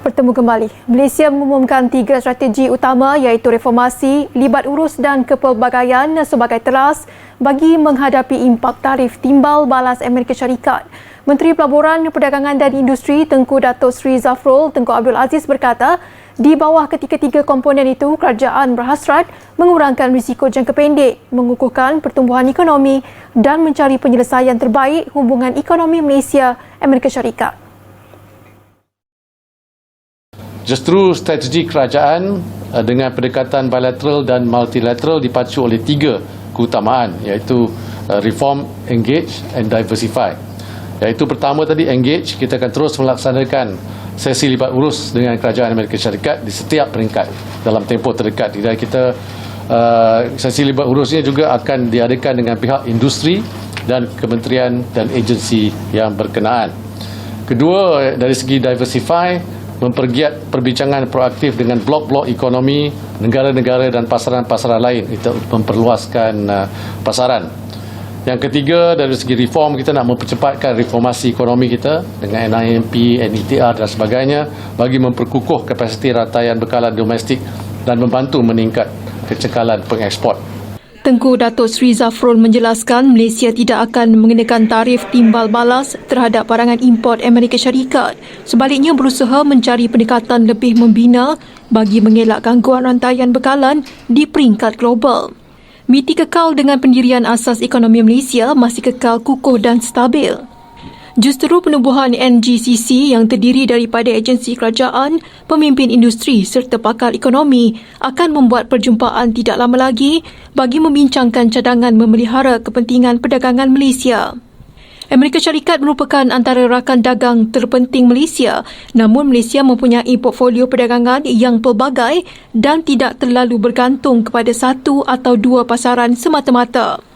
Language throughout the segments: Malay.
bertemu kembali. Malaysia mengumumkan tiga strategi utama iaitu reformasi, libat urus dan kepelbagaian sebagai teras bagi menghadapi impak tarif timbal balas Amerika Syarikat. Menteri Pelaburan, Perdagangan dan Industri Tengku Datuk Sri Zafrul Tengku Abdul Aziz berkata, di bawah ketiga-tiga komponen itu, kerajaan berhasrat mengurangkan risiko jangka pendek, mengukuhkan pertumbuhan ekonomi dan mencari penyelesaian terbaik hubungan ekonomi Malaysia Amerika Syarikat. Justru strategi kerajaan uh, dengan pendekatan bilateral dan multilateral dipacu oleh tiga keutamaan iaitu uh, reform, engage and diversify. Iaitu pertama tadi engage, kita akan terus melaksanakan sesi libat urus dengan kerajaan Amerika Syarikat di setiap peringkat dalam tempoh terdekat. Dan kita uh, sesi libat urusnya juga akan diadakan dengan pihak industri dan kementerian dan agensi yang berkenaan. Kedua, dari segi diversify, mempergiat perbincangan proaktif dengan blok-blok ekonomi negara-negara dan pasaran-pasaran lain untuk memperluaskan uh, pasaran. Yang ketiga dari segi reform kita nak mempercepatkan reformasi ekonomi kita dengan NIMP, NETR dan sebagainya bagi memperkukuh kapasiti rataian bekalan domestik dan membantu meningkat kecekalan pengeksport. Tengku Datuk Sri Zafrul menjelaskan Malaysia tidak akan mengenakan tarif timbal balas terhadap barangan import Amerika Syarikat. Sebaliknya berusaha mencari pendekatan lebih membina bagi mengelak gangguan rantaian bekalan di peringkat global. MITI kekal dengan pendirian asas ekonomi Malaysia masih kekal kukuh dan stabil. Justru penubuhan NGCC yang terdiri daripada agensi kerajaan, pemimpin industri serta pakar ekonomi akan membuat perjumpaan tidak lama lagi bagi membincangkan cadangan memelihara kepentingan perdagangan Malaysia. Amerika Syarikat merupakan antara rakan dagang terpenting Malaysia namun Malaysia mempunyai portfolio perdagangan yang pelbagai dan tidak terlalu bergantung kepada satu atau dua pasaran semata-mata.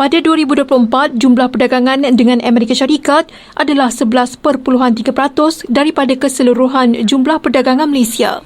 Pada 2024, jumlah perdagangan dengan Amerika Syarikat adalah 11.3% daripada keseluruhan jumlah perdagangan Malaysia.